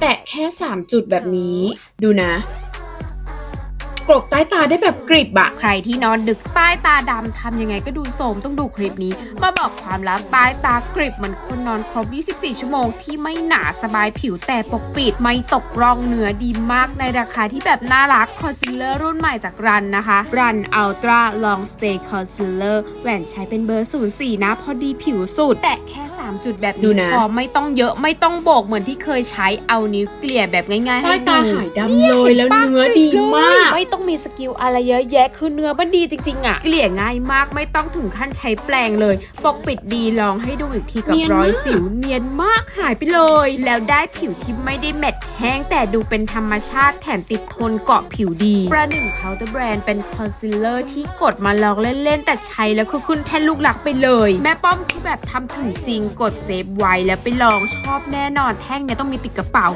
แตะแค่ 3 จุดแบบนี้ ดูนะ กรบใต้ตาได้แบบกริบอะใครที่นอนดึกใต้ตาดำทำยังไงก็ดูโสมต้องดูคลิปนี้ มาบอกความลับใต้ตากริบเหมือนคนนอนครบ 24 ชั่วโมงที่ไม่หนาสบายผิวแต่ปกปิด ไม่ตกร่องเนื้อดีมากในราคาที่แบบน่ารักคอนซีลเลอร์รุ่นใหม่จากรันนะคะรันอัลตร้าลองสเตย์คอนซีลเลอร์แหวนใช้เป็นเบอร์ 04 นะ พอดีผิวสุด แตะแค่ 3 จุดแบบดูนี้นะ พอไม่ต้องเยอะไม่ต้องโบกเหมือนที่เคยใช้เอานิ้วเกลี่ยแบบง่ายๆ ใต้ให้ตาดูหายดำเลยแล้วเนื้อดีมาก ไม่ต้องมี สกิลอะไรเยอะแยะคือเนื้อมันดีจริงๆอะ เกลี่ยง่ายมากไม่ต้องถึงขั้นใช้แปรงเลย ปกปิดดีลองให้ดูอีกทีกับเนียนรอยมากสิวเนียนมากหายไปเลย แล้วได้ผิวที่ไม่ได้แมตต์แห้งแต่ดูเป็นธรรมชาติแถมติดทนเกาะผิวดี ประหนึ่งเคาน์เตอร์แบรนด์เป็นคอนซีลเลอร์ที่กดมาลองเล่นๆ แต่ใช้แล้วคือขึ้นแท่นลูกหลักไปเลย แม่ป้อมที่แบบทำถึงจริงกดเซฟไว้แล้วไปลองชอบแน่นอนแท่งเนี้ยต้องมีติดกระเป๋า